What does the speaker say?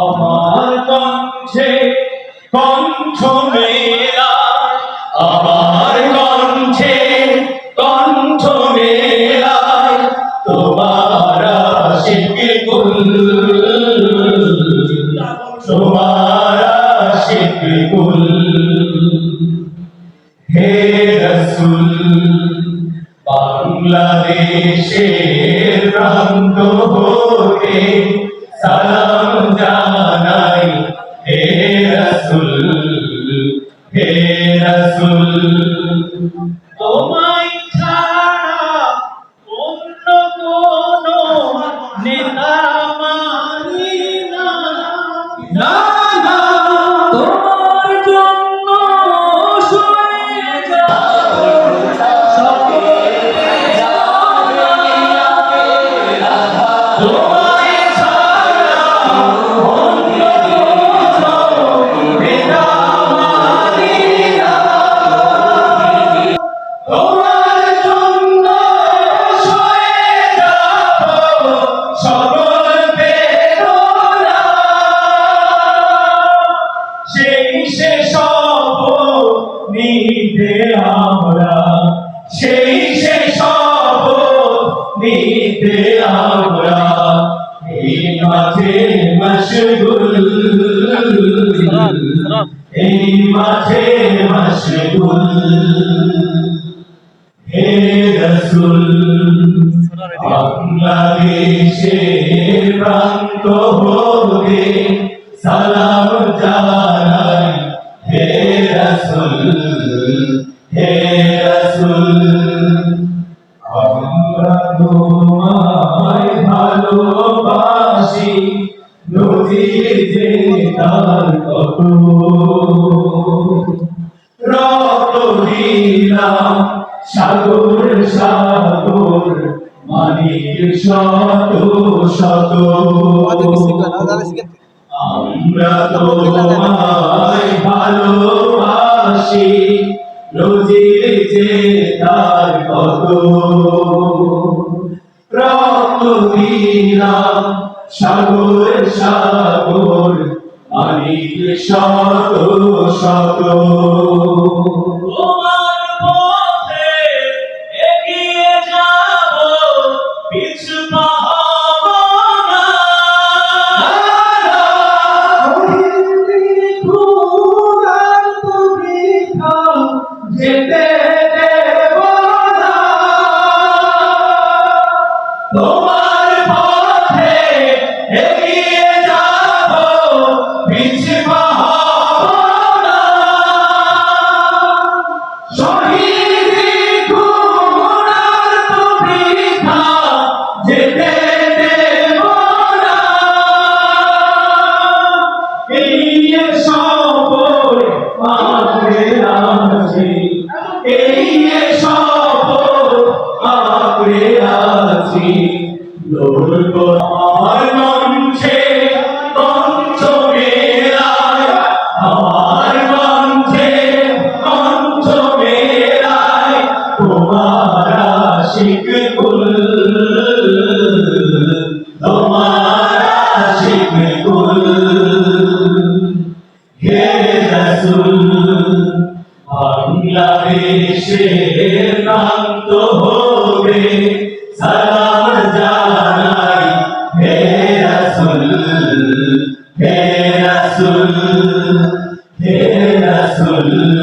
আমার কণ্ঠে কণ্ঠ মেলা আমার কণ্ঠে কণ্ঠ মেলা তোমার কুল তোমার কুল। হে রসুল, বাংলাদেশের প্রান্ত সেই সে শপথ নিতে আমরা, সেই সে শপথ নিতে আমরা। এই মাঝে মশগুল, এই মাঝে মশগুল। হে রসুল, বাংলাদেশের প্রান্ত হতে সালাম হে রসুল হে রসুল আমরা তোমায় ভালোবাসি নদীর যে তার কত রক্ত দিলাম সাগর সাগর মানিক শত শত আমরা তোমায় ভালোবাসি নদীর যে তার কত রক্ত দিলাম সাগর সাগর মানিক শত শত। ہے আছি লড়ব আমার মঞ্চে মঞ্চ মেলায় আমার মঞ্চে মঞ্চ মেলায় তোমার আশিক কুল। তোমার আশিক কুল। হে রসুল, বাংলাদেশের প্রান্ত হবে। Hallelujah.